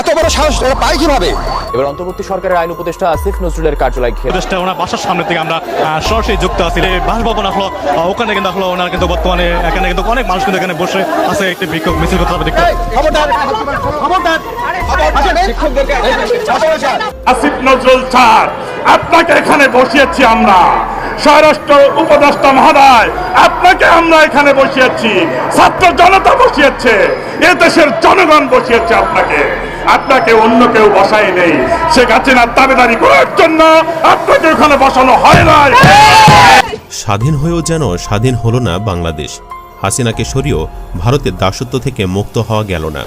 এত বড় সাহস এরা পায় কীভাবে? এবার অন্তর্বর্তী সরকারের আইন উপদেষ্টা আসিফ নজরুলের কার্যালয় ঘেরা উপদেষ্টা ওনার বাসার সামনে থেকে আমরা সরাসরি যুক্ত আছি। এই বাসভবন আসলো ওখানে কিন্তু আসলো ওনার কিন্তু বর্তমানে এখানে কিন্তু অনেক মানুষ কিন্তু এখানে বসে আছে একটি বিক্ষোভ মিছিল করতে হবে বসে আসিফ নজরুল স্যার আপনাকে এখানে বসিয়েছি আমরা। স্বরাষ্ট্র উপদেষ্টা মহোদয়, আপনাকে আমরা এখানে বসিয়েছি। ছাত্র জনতা বসিয়েছে, এ দেশের জনগণ বসিয়েছে আপনাকে। আপনাকে অন্য কেউ বসাই নেই। শেখ হাসিনার দাবিদারি করার জন্য আপনাকে ওখানে বসানো হয় নাই। স্বাধীন হয়েও যেন স্বাধীন হলো না বাংলাদেশ, হাসিনাকে সরিয়েও ভারতের দাসত্ব থেকে মুক্ত হওয়া গেল না।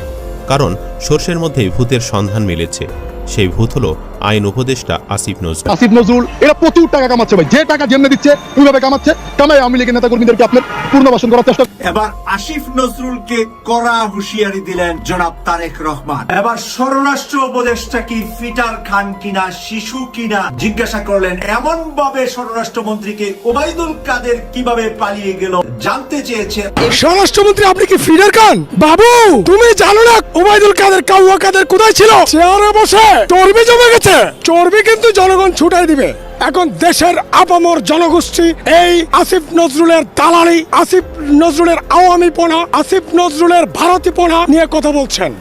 কারণ সর্ষের মধ্যেই ভূতের সন্ধান মিলেছে। সেই ভূত হলো আইন উপদেষ্টা আসিফ নজরুল। আসিফ নজরুল এরা প্রচুর টাকা কামাচ্ছে ভাই। যে টাকা যেমনি দিচ্ছে ওইভাবে কামাচ্ছে। কামাই আওয়ামী লীগের নেতা কর্মীদেরকে আপনার পূর্ণবাসন করার চেষ্টা এবার আসিফ নজরুলকে কড়া হুঁশিয়ারি দিলেন জনাব তারেক রহমান। এবার স্বরাষ্ট্র উপদেষ্টা কি ফিটার খান কিনা শিশু কিনা জিজ্ঞাসা করলেন এমন ভাবে স্বরাষ্ট্রমন্ত্রীকে ওবায়দুল কাদের কীভাবে পালিয়ে গেল জানতে চেয়েছে। স্বরাষ্ট্রমন্ত্রী আপনি কি ফিডার খান? বাবু তুমি জানো না ওবায়দুল কাদের কাউয়া কাদের কোথায় ছিল? চেয়ারে বসে চর্বি জমে গেছে। চর্বি কিন্তু জনগণ ছুটাই দিবে। এখন দেশের আপামর জনগোষ্ঠী এই আসিফ নজরুলের দালালি আসিফ নজরুলের আওয়ামী পোনা আসিফ নজরুলের ভারতী পোনা নিয়ে কথা বলছেন।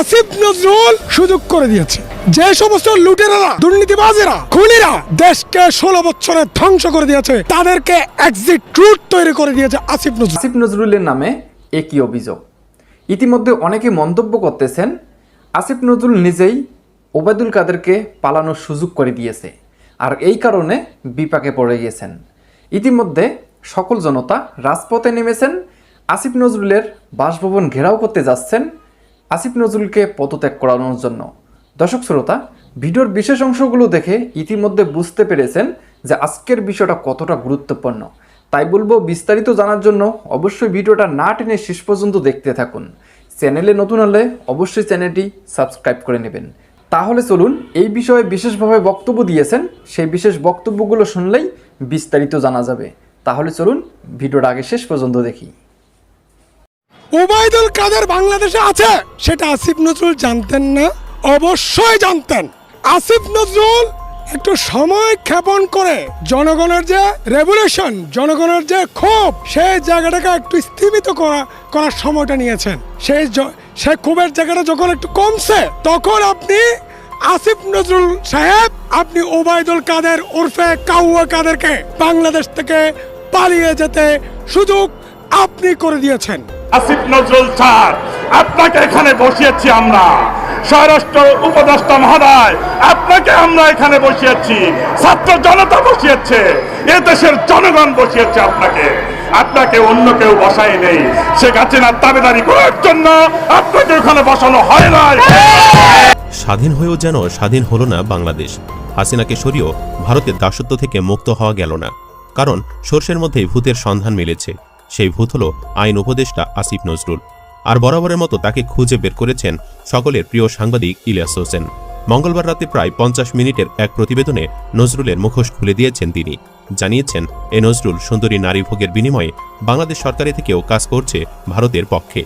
আসিফ নজরুল সুযোগ করে দিয়েছে। যে সমস্ত লুটেরারা দুর্নীতিবাজেরা খুনিরা দেশকে ষোলো বছরে ধ্বংস করে দিয়েছে তাদেরকে এক্সিট রুট তৈরি করে দিয়েছে আসিফ নজরুল। আসিফ নজরুলের নামে একই অভিযোগ। ইতিমধ্যে অনেকে মন্তব্য করতেছেন আসিফ নজরুল নিজেই ওবায়দুল কাদেরকে পালানোর সুযোগ করে দিয়েছে আর এই কারণে বিপাকে পড়ে গিয়েছেন। ইতিমধ্যে সকল জনতা রাজপথে নেমেছেন। আসিফ নজরুলের বাসভবন ঘেরাও করতে যাচ্ছেন আসিফ নজরুলকে পদত্যাগ করানোর জন্য। দর্শক শ্রোতা, ভিডিওর বিশেষ অংশগুলো দেখে ইতিমধ্যে বুঝতে পেরেছেন যে আজকের বিষয়টা কতটা গুরুত্বপূর্ণ। তাই বলব বিস্তারিত জানার জন্য অবশ্যই ভিডিওটা না টেনে শেষ পর্যন্ত দেখতে থাকুন। চ্যানেলে নতুন হলে অবশ্যই চ্যানেলটি সাবস্ক্রাইব করে নেবেন। তাহলে চলুন এই বিষয়ে বিশেষভাবে বক্তব্য দিয়েছেন। সেই বিশেষ বক্তব্যগুলো শুনলেই বিস্তারিত জানা যাবে। তাহলে চলুন ভিডিওটা আগে শেষ পর্যন্ত দেখি। ওবায়দুল কাদের বাংলাদেশে আছে? সেটা আসিফ নজরুল জানতেন না? অবশ্যই জানতেন। আসিফ নজরুল একটু সময় ক্ষেপণ করে জনগণের যে রেভুলেশন জনগণের যে ক্ষোভ, সেই জায়গাটাকে একটু স্থিমিত করা, করার সময়টা নিয়েছেন। সেই সেই ক্ষোভের জায়গাটা যখন একটু কমছে, তখন আপনি আসিফ নজরুল সাহেব, আপনি ওবায়দুল কাদের ওরফে কাউয়া কাদেরকে বাংলাদেশ থেকে পালিয়ে যেতে সুযোগ আপনি করে দিয়েছেন। আসিফ নজরুল স্যার, আপনাকে এখানে বসিয়েছি আমরা। স্বরাষ্ট্র উপদেষ্টা মহোদয়, আপনাকে আমরা এখানে বসিয়েছি। ছাত্র জনতা বসিয়েছে, এ দেশের জনগণ বসিয়েছে আপনাকে। আপনাকে অন্য কেউ বসাই নেই। শেখ হাসিনার দাবিদারি করার জন্য আপনাকে ওখানে বসানো হয় নাই। স্বাধীন হয়েও যেন স্বাধীন হলো না বাংলাদেশ, হাসিনাকে সরিয়েও ভারতের দাসত্ব থেকে মুক্ত হওয়া গেল না। কারণ সর্ষের মধ্যেই ভূতের সন্ধান মিলেছে। সেই ভূত হলো আইন উপদেষ্টা আসিফ নজরুল। আর বরাবরের মতো তাকে খুঁজে বের করেছেন সকলের প্রিয় সাংবাদিক ইলিয়াস হোসেন। মঙ্গলবার রাতে প্রায় পঞ্চাশ মিনিটের এক প্রতিবেদনে নজরুলের মুখোশ খুলে দিয়েছেন তিনি। জানিয়েছেন, এ নজরুল সুন্দরী নারী ভোগের বিনিময়ে বাংলাদেশ সরকারি থেকেও কাজ করছে ভারতের পক্ষে।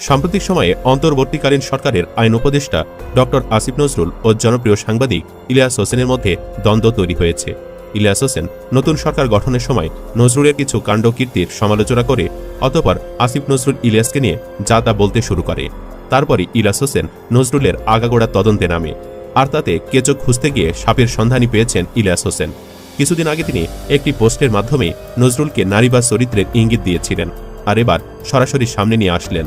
সাম্প্রতিক সময়ে অন্তর্বর্তীকালীন সরকারের আইন উপদেষ্টা ডক্টর আসিফ নজরুল ও জনপ্রিয় সাংবাদিক ইলিয়াস হোসেনের মধ্যে দ্বন্দ্ব তৈরি হয়েছে। ইলিয়াস হোসেন, নতুন সরকার গঠনের সময় নজরুলের কিছু কাণ্ডকীর্তির সমালোচনা করে অতপর আসিফ নজরুল ইলিয়াসকে নিয়ে যা তা বলতে শুরু করে। তারপরই ইলাস হোসেন নজরুলের আগাগোড়া তদন্তে নামে। আর তাতে কেচো খুঁজতে গিয়ে সাপের সন্ধানই পেয়েছেন ইলিয়াস হোসেন। কিছুদিন আগে তিনি একটি পোস্টের মাধ্যমে নজরুলকে নারী বা চরিত্রের ইঙ্গিত দিয়েছিলেন। আর এবার সরাসরি সামনে নিয়ে আসলেন।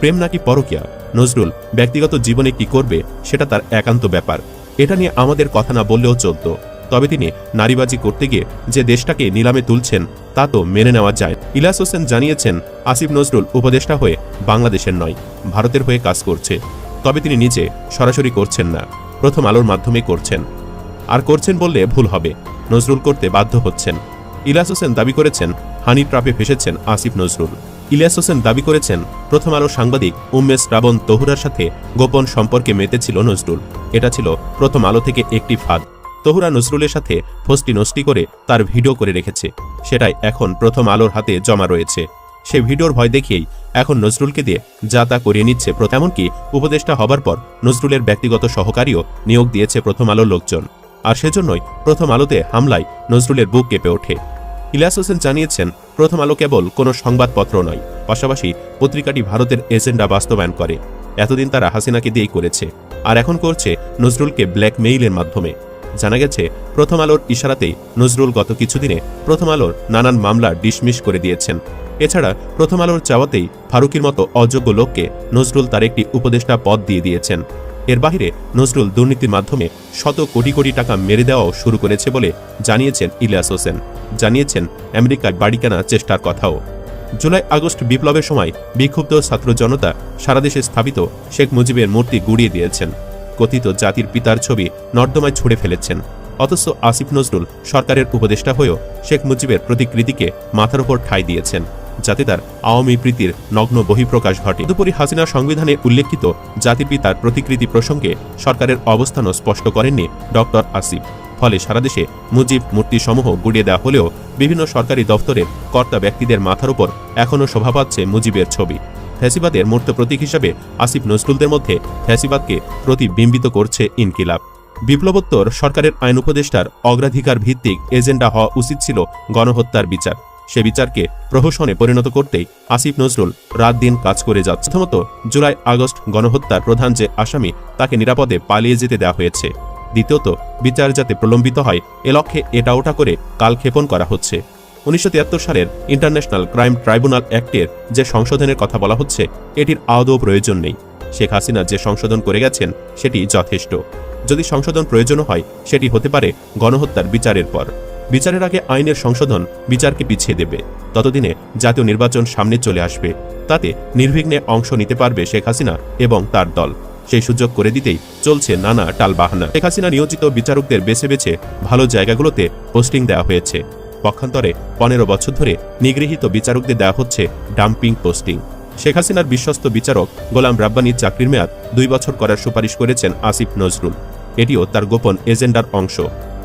প্রেম নাকি পরকিয়া? নজরুল ব্যক্তিগত জীবনে কি করবে সেটা তার একান্ত ব্যাপার। এটা নিয়ে আমাদের কথা না বললেও চলত। তবে তিনি নারীবাজি করতে গিয়ে যে দেশটাকে নিলামে তুলছেন, তা তো মেনে নেওয়া যায়। ইলাস হোসেন জানিয়েছেন, আসিফ নজরুল উপদেষ্টা হয়ে বাংলাদেশের নয়, ভারতের হয়ে কাজ করছে। তবে তিনি নিজে সরাসরি করছেন না, প্রথম আলোর মাধ্যমে করছেন। আর করছেন বললে ভুল হবে, নজরুল করতে বাধ্য হচ্ছেন। ইলাস হোসেন দাবি করেছেন হানি ট্রাপে ফেসেছেন আসিফ নজরুল। ইলিয়াস হোসেন দাবি করেছেন, প্রথম আলো সাংবাদিক উম্মেশ রাবণ তহুরার সাথে গোপন সম্পর্কে মেতেছিল নজরুল। এটা ছিল প্রথম আলো থেকে একটি ফাঁদ। তহুরা নজরুলের সাথে ফষ্টি নষ্টি করে তার ভিডিও করে রেখেছে। সেটাই এখন প্রথম আলোর হাতে জমা রয়েছে। সে ভিডিওর ভয় দেখিয়েই এখন নজরুলকে দিয়ে যা তা করিয়ে নিচ্ছে এমনকি উপদেষ্টা হবার পর নজরুলের ব্যক্তিগত সহকারীও নিয়োগ দিয়েছে প্রথম আলোর লোকজন। আর সেজন্যই প্রথম আলোতে হামলায় নজরুলের বুক কেঁপে ওঠে। ইলিয়াস হোসেন জানিয়েছেন, প্রথম আলো কেবল কোনো সংবাদপত্র নয়, পাশাপাশি পত্রিকাটি ভারতের এজেন্ডা বাস্তবায়ন করে। এতদিন তারা হাসিনাকে দিয়েই করেছে। আর এখন করছে নজরুলকে ব্ল্যাকমেইলের মাধ্যমে। জানা গেছে, প্রথম আলোর ইশারাতেই নজরুল গত কিছুদিনে প্রথম আলোর নানান মামলা ডিসমিস করে দিয়েছেন। এছাড়া প্রথম আলোর চাওয়াতেই ফারুকির মতো অযোগ্য লোককে নজরুল তার একটি উপদেষ্টা পদ দিয়ে দিয়েছেন। এর বাহিরে নজরুল দুর্নীতির মাধ্যমে শত কোটি কোটি টাকা মেরে দেওয়াও শুরু করেছে বলে জানিয়েছেন ইলিয়াস হোসেন। জানিয়েছেন আমেরিকায় বাড়ি কেনার চেষ্টার কথাও। জুলাই আগস্ট বিপ্লবের সময় বিক্ষুব্ধ ছাত্র জনতা সারাদেশে স্থাপিত শেখ মুজিবের মূর্তি গুড়িয়ে দিয়েছেন। কথিত জাতির পিতার ছবি নর্দমায় ছুড়ে ফেলেছেন। অথচ আসিফ নজরুল সরকারের উপদেষ্টা হয়েও শেখ মুজিবের প্রতিকৃতিকে মাথার ওপর ঠাঁই দিয়েছেন, যাতে তার আওয়ামী প্রীতির নগ্ন বহিঃপ্রকাশ ঘটে। তদুপরি হাসিনা সংবিধানে উল্লেখিত জাতির পিতার প্রতিকৃতি প্রসঙ্গে সরকারের অবস্থানও স্পষ্ট করেননি ডক্টর আসিফ। ফলে সারা দেশে মুজিব মূর্তিসমূহ গুড়িয়ে দেওয়া হলেও বিভিন্ন সরকারি দফতরের কর্তা ব্যক্তিদের মাথার উপর এখনও শোভা পাচ্ছে মুজিবের ছবি। ফ্যাসিবাদের মূর্ত প্রতীক হিসাবে আসিফ নজরুলদের মধ্যে ফ্যাসিবাদকে প্রতিবিম্বিত করছে ইনকিলাব। বিপ্লবোত্তর সরকারের আইন উপদেষ্টার অগ্রাধিকার ভিত্তিক এজেন্ডা হওয়া উচিত ছিল গণহত্যার বিচার। সে বিচারকে প্রহসনে পরিণত করতেই আসিফ নজরুল রাত দিন কাজ করে যাচ্ছে। প্রথমত, জুলাই আগস্ট গণহত্যার প্রধান যে আসামি, তাকে নিরাপদে পালিয়ে যেতে দেওয়া হয়েছে। দ্বিতীয়ত, বিচার যাতে প্রলম্বিত হয়, এ লক্ষ্যে এটা ওটা করে কালক্ষেপণ করা হচ্ছে। উনিশশো তিয়াত্তর সালের ইন্টারন্যাশনাল ক্রাইম ট্রাইব্যুনাল অ্যাক্টের যে সংশোধনের কথা বলা হচ্ছে, এটির আদৌ প্রয়োজন নেই। শেখ হাসিনা যে সংশোধন করে গেছেন, সেটি যথেষ্ট। যদি সংশোধন প্রয়োজন হয়, সেটি হতে পারে গণহত্যার বিচারের পর। বিচারের আগে আইনের সংশোধন বিচারকে পিছিয়ে দেবে। ততদিনে জাতীয় নির্বাচন সামনে চলে আসবে। তাতে নির্বিঘ্নে অংশ নিতে পারবে শেখ হাসিনা এবং তার দল। সেই সুযোগ করে দিতেই চলছে নানা টালবাহানা। শেখ হাসিনা নিয়োজিত বিচারকদের বেছে বেছে ভালো জায়গাগুলোতে পোস্টিং দেওয়া হয়েছে। পক্ষান্তরে পনেরো বছর ধরে নিগৃহীত বিচারকদের দেওয়া হচ্ছে ডাম্পিং পোস্টিং। শেখ হাসিনার বিশ্বস্ত বিচারক গোলাম রাব্বানির চাকরির মেয়াদ দুই বছর করার সুপারিশ করেছেন আসিফ নজরুল। এটিও তার গোপন এজেন্ডার অংশ।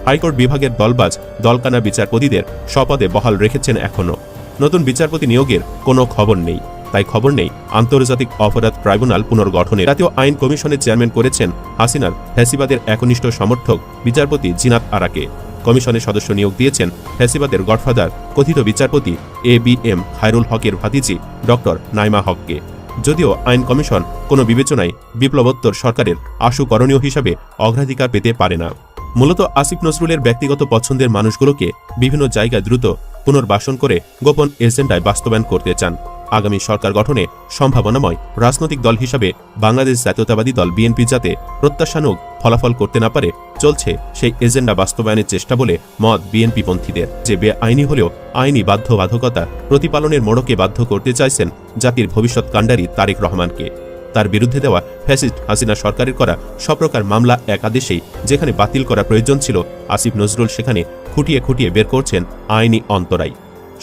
হাইকোর্ট বিভাগের দলবাজ, দলকানা বিচারপতিদের স্বপদে বহাল রেখেছেন এখনও। নতুন বিচারপতি নিয়োগের কোনো খবর নেই। তাই খবর নেই, আন্তর্জাতিক অপরাধ ট্রাইব্যুনাল পুনর্গঠনে জাতীয় আইন কমিশনের চেয়ারম্যান করেছেন হাসিনার ফ্যাসিবাদের একনিষ্ঠ সমর্থক বিচারপতি জিনাত আরাকে। কমিশনের সদস্য নিয়োগ দিয়েছেন ফ্যাসিবাদের গডফাদার কথিত বিচারপতি এ বি এম খায়রুল হকের ভাতিজি ডক্টর নাইমা হককে। যদিও আইন কমিশন কোনো বিবেচনায় বিপ্লবোত্তর সরকারের আশু করণীয় হিসাবে অগ্রাধিকার পেতে পারে না। মূলত আসিফ নজরুলের ব্যক্তিগত পছন্দের মানুষগুলোকে বিভিন্ন জায়গায় দ্রুত পুনর্বাসন করে গোপন এজেন্ডায় বাস্তবায়ন করতে চান। আগামী সরকার গঠনে সম্ভাবনাময় রাজনৈতিক দল হিসাবে বাংলাদেশ জাতীয়তাবাদী দল বিএনপি যাতে প্রত্যাশানুক ফলাফল করতে না পারে, চলছে সেই এজেন্ডা বাস্তবায়নের চেষ্টা বলে মত বিএনপি পন্থীদের যে বেআইনি হলেও আইনি বাধ্যবাধকতা প্রতিপালনের মোড়কে বাধ্য করতে চাইছেন জাতির ভবিষ্যৎ কাণ্ডারি তারেক রহমানকে। তার বিরুদ্ধে দেওয়া ফ্যাসিস্ট হাসিনা সরকারের করা সপ্রকার মামলা একাদেশেই যেখানে বাতিল করা প্রয়োজন ছিল, আসিফ নজরুল সেখানে খুঁটিয়ে খুঁটিয়ে বের করছেন আইনি অন্তরায়।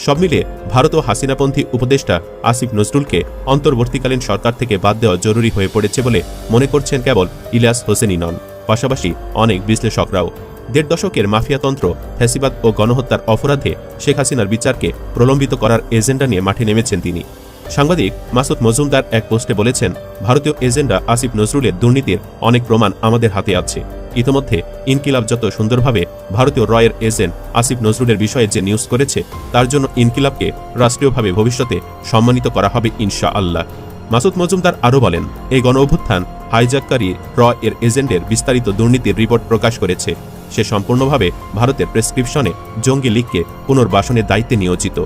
সব মিলিয়ে ভারত ও হাসিনাপন্থী উপদেষ্টা আসিফ নজরুলকে অন্তর্বর্তীকালীন সরকার থেকে বাদ দেওয়া জরুরি হয়ে পড়েছে বলে মনে করছেন কেবল ইলিয়াস হোসেনই নন। পাশাপাশি অনেক বিশ্লেষকরাও। দেড় দশকের মাফিয়াতন্ত্র ফ্যাসিবাদ ও গণহত্যার অপরাধে শেখ হাসিনার বিচারকে প্রলম্বিত করার এজেন্ডা নিয়ে মাঠে নেমেছেন তিনি। সাংবাদিক মাসুদ মজুমদার এক পোস্টে বলেছেন, ভারতীয় এজেন্ডা আসিফ নজরুলের দুর্নীতির অনেক প্রমাণ আমাদের হাতে আছে। ইতোমধ্যে ইনকিলাব যত সুন্দরভাবে ভারতীয় রয়ের এজেন্ট আসিফ নজরুলের বিষয়ে যে নিউজ করেছে, তার জন্য ইনকিলাবকে রাষ্ট্রীয়ভাবে ভবিষ্যতে সম্মানিত করা হবে ইনশা আল্লাহ মাসুদ মজুমদার আরও বলেন, এই গণ অভ্যুত্থান হাইজাককারী র এর এজেন্টের বিস্তারিত দুর্নীতির রিপোর্ট প্রকাশ করেছে। সে সম্পূর্ণভাবে ভারতের প্রেসক্রিপশনে জঙ্গি লীগকে পুনর্বাসনের দায়িত্বে নিয়োজিত।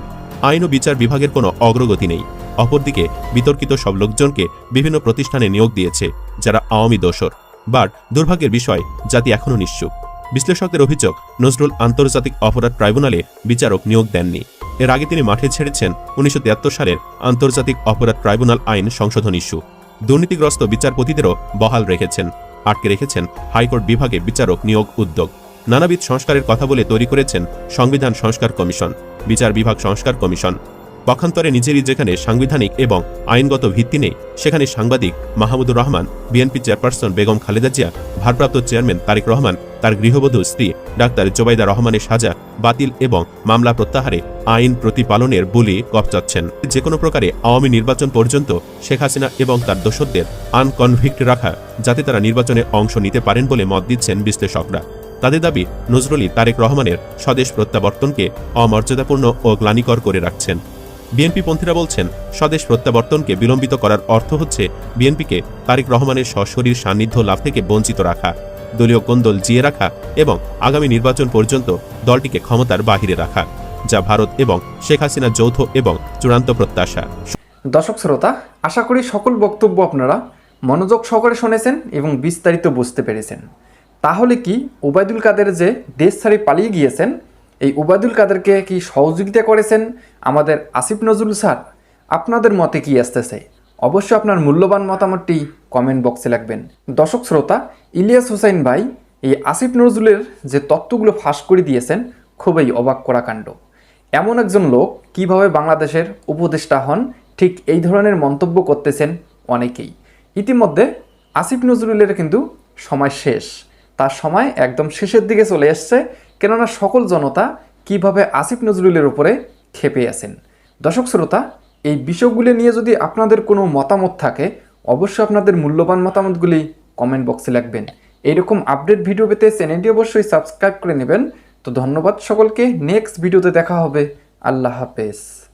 আইন ও বিচার বিভাগের কোনো অগ্রগতি নেই। অপরদিকে বিতর্কিত সব লোকজনকে বিভিন্ন প্রতিষ্ঠানে নিয়োগ দিয়েছে, যারা আওয়ামী দোসর বাট দুর্ভাগ্যের বিষয়, জাতি এখনও নিশ্চুপ। বিশ্লেষকদের অভিযোগ, নজরুল আন্তর্জাতিক অপরাধ ট্রাইব্যুনালে বিচারক নিয়োগ দেননি। এর আগে তিনি মাঠে ছেড়েছেন উনিশশো তিয়াত্তর সালের আন্তর্জাতিক অপরাধ ট্রাইব্যুনাল আইন সংশোধন ইস্যু। দুর্নীতিগ্রস্ত বিচারপতিদেরও বহাল রেখেছেন। আটকে রেখেছেন হাইকোর্ট বিভাগে বিচারক নিয়োগ উদ্যোগ। নানাবিধ সংস্কারের কথা বলে তৈরি করেছেন সংবিধান সংস্কার কমিশন, বিচার বিভাগ সংস্কার কমিশন পক্ষান্তরে নিজেরই যেখানে সাংবিধানিক এবং আইনগত ভিত্তি নেই, সেখানে সাংবাদিক মাহমুদুর রহমান, বিএনপি চেয়ারপারসন বেগম খালেদা জিয়া, ভারপ্রাপ্ত চেয়ারম্যান তারেক রহমান, তার গৃহবধূ স্ত্রী ডাক্তার জোবাইদা রহমানের সাজা বাতিল এবং মামলা প্রত্যাহারে আইন প্রতিপালনের বলি কপচাচ্ছেন যে কোনো প্রকারে আওয়ামী নির্বাচন পর্যন্ত শেখ হাসিনা এবং তার দোসরদের আনকনভিক্ট রাখা, যাতে তারা নির্বাচনে অংশ নিতে পারেন বলে মত দিচ্ছেন বিশ্লেষকরা। তাদের দাবি, নজরুলই তারেক রহমানের স্বদেশ প্রত্যাবর্তনকে অমর্যাদাপূর্ণ ও গ্লানিকর করে রাখছেন। বিএনপি পন্থীরা বলছেন, স্বদেশ প্রত্যাবর্তনকে বিলম্বিত করার অর্থ হচ্ছে বিএনপিকে তারেক রহমানের সশরীর সান্নিধ্য লাভ থেকে বঞ্চিত রাখা, দলীয় কোন্দল জিয়ে রাখা এবং আগামী নির্বাচন পর্যন্ত দলটিকে ক্ষমতার বাহিরে রাখা, যা ভারত এবং শেখ হাসিনা যৌথ এবং চূড়ান্ত প্রত্যাশা। দর্শক শ্রোতা, আশা করি সকল বক্তব্য আপনারা মনোযোগ সহকারে শুনেছেন এবং বিস্তারিত বুঝতে পেরেছেন। তাহলে কি ওবায়দুল কাদের যে দেশ ছাড়ি পালিয়ে গিয়েছেন এই ওবায়দুল কাদেরকে কি সহযোগিতা করেছেন? আমাদের আসিফ নজরুল স্যার, আপনাদের মতে কি আসতেছে? অবশ্যই আপনার মূল্যবান মতামতটি কমেন্ট বক্সে লাগবেন দর্শক শ্রোতা, ইলিয়াস হোসাইন ভাই এই আসিফ নজরুলের যে তত্ত্বগুলো ফাঁস করে দিয়েছেন, খুবই অবাক করা কাণ্ড। এমন একজন লোক কীভাবে বাংলাদেশের উপদেষ্টা হন, ঠিক এই ধরনের মন্তব্য করতেছেন অনেকেই। ইতিমধ্যে আসিফ নজরুলের কিন্তু সময় শেষ। তার সময় একদম শেষের দিকে চলে এসছে কেননা সকল জনতা কীভাবে আসিফ নজরুলের উপরে খেপে আছেন। দর্শক শ্রোতা, এই বিষয়গুলি নিয়ে যদি আপনাদের কোনো মতামত থাকে, অবশ্যই আপনাদের মূল্যবান মতামতগুলি কমেন্ট বক্সে লিখবেন। এইরকম আপডেট ভিডিও পেতে চ্যানেলটি অবশ্যই সাবস্ক্রাইব করে নেবেন। তো ধন্যবাদ সকলকে নেক্সট ভিডিওতে দেখা হবে। আল্লাহ হাফেজ।